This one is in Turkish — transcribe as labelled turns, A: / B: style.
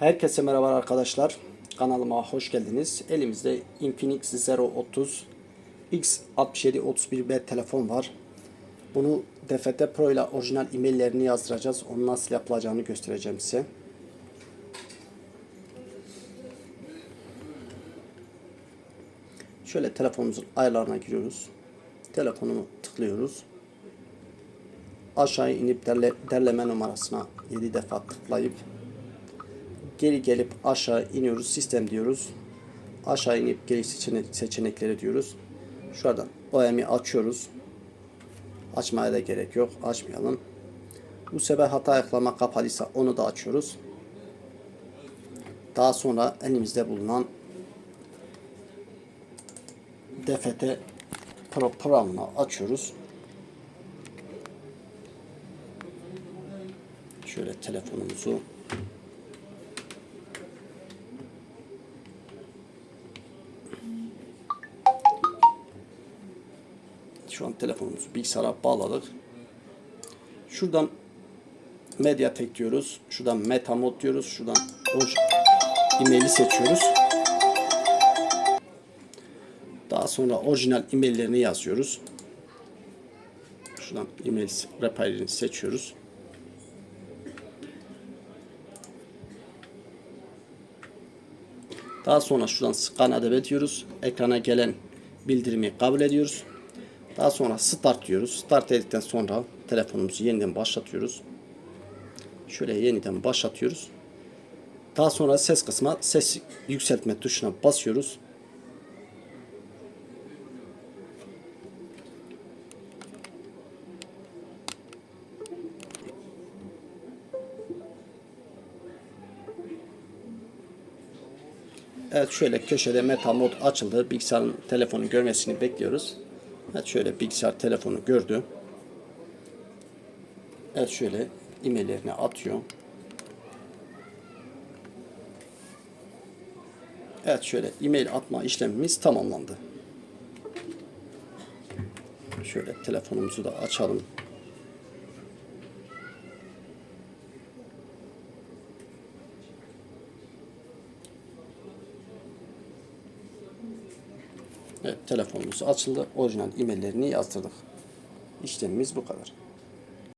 A: Herkese merhaba arkadaşlar. Kanalıma hoş geldiniz. Elimizde Infinix 030 X6731B telefon var. Bunu DFT Pro ile orijinal e-maillerini yazdıracağız. Onu nasıl yapılacağını göstereceğim size. Şöyle telefonumuzun ayarlarına giriyoruz. Telefonumu tıklıyoruz. Aşağı inip derle, derleme numarasına 7 defa tıklayıp geri gelip aşağı iniyoruz. Sistem diyoruz. Aşağı inip geri seçenek, seçenekleri diyoruz. Şuradan OM'i açıyoruz. Açmaya da gerek yok. Açmayalım. Bu sefer hata yakalama kapalıysa onu da açıyoruz. Daha sonra elimizde bulunan DFT Pro programını açıyoruz. Şöyle telefonumuzu Şu an telefonumuzu bilgisayara bağladık. Şuradan Mediatek diyoruz. Şuradan Metamod diyoruz. Şuradan hoş e-maili seçiyoruz. Daha sonra orijinal e-maillerini yazıyoruz. Şuradan e-mail reperlerini seçiyoruz. Daha sonra şuradan scan edebe diyoruz. Ekrana gelen bildirimi kabul ediyoruz. Daha sonra start diyoruz. Start dedikten sonra telefonumuzu yeniden başlatıyoruz. Şöyle yeniden başlatıyoruz. Daha sonra ses kısmına ses yükseltme tuşuna basıyoruz. Evet şöyle köşede meta mod açıldı. Bilgisayarın telefonu görmesini bekliyoruz. Evet şöyle bilgisayar telefonu gördü. Evet şöyle e-maillerini atıyor. Evet şöyle e-mail atma işlemimiz tamamlandı. Şöyle telefonumuzu da açalım. Evet telefonumuz açıldı. Orijinal e-maillerini yazdırdık. İşlemimiz bu kadar.